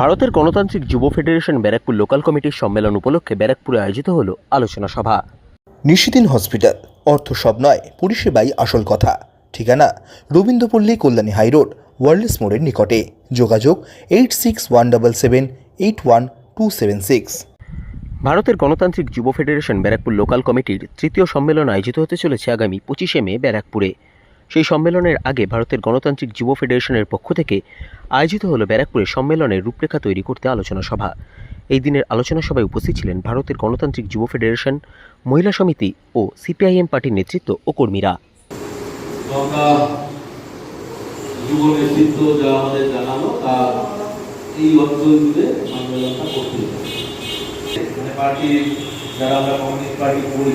ভারতের গণতান্ত্রিক যুব ফেডারেশন ব্যারাকপুর লোকাল কমিটির সম্মেলন উপলক্ষে ব্যারাকপুরে আয়োজিত হল আলোচনা সভা। নিশিদিন হসপিটাল অর্থ সব নয় পরিষেবাই আসল কথা। ঠিকানা রবীন্দ্রপল্লী কল্যাণী হাইরোড ওয়ার্ল্ডস মোড়ের নিকটে। যোগাযোগ eight six one double seven eight one two seven six. ভারতের গণতান্ত্রিক যুব ফেডারেশন ব্যারাকপুর লোকাল কমিটির তৃতীয় সম্মেলন আয়োজিত হতে চলেছে আগামী পঁচিশে মে ব্যারাকপুরে। সেই সম্মেলনের আগে ভারতের গণতান্ত্রিক যুব ফেডারেশনের পক্ষ থেকে আয়োজিত হলো ব্যারাকপুরে সম্মেলনের রূপরেখা তৈরি করতে আলোচনা সভা। এই দিনের আলোচনা সভায় উপস্থিত ছিলেন ভারতের গণতান্ত্রিক যুব ফেডারেশন, মহিলা সমিতি ও সিপিআইএম পার্টির নেতৃত্ব ও কর্মীরা। পার্টি যারা আমরা কমিউনিস্ট পার্টি করি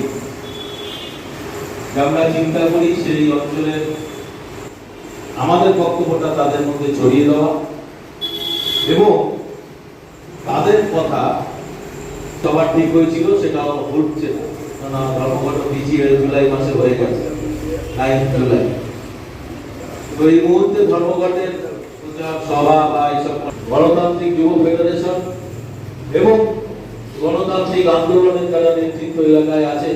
আমরা চিন্তা করি সেই অঞ্চলের আমাদের বক্তব্যটা তাদের মধ্যে ছড়িয়ে দেওয়া এবং তাদের কথা সবার ঠিক হয়েছিল, সেটাও হচ্ছে না ধর্মঘট পিছিয়ে জুলাই মাসে হয়ে গেছে, নাইন জুলাই। তো এই মুহূর্তে ধর্মঘটের সভা বা এইসব গণতান্ত্রিক যুব ফেডারেশন এবং গণতান্ত্রিক আন্দোলনের যারা নেতৃত্ব এলাকায় আছে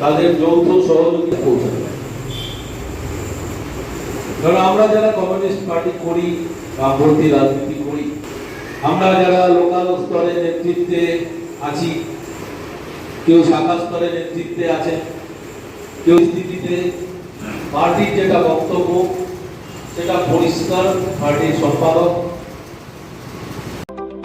তাদের যৌথ সহযোগিতা পৌঁছাবে কারণ আমরা যারা কমিউনিস্ট পার্টি করি বামপন্থী রাজনীতি করি, আমরা যারা লোকাল স্তরে নেতৃত্বে আছি, কেউ শাখা স্তরে নেতৃত্বে আছে, কেউ স্থিতিতে, পার্টির যেটা বক্তব্য, সেটা পরিষ্কার, পার্টির সম্পাদক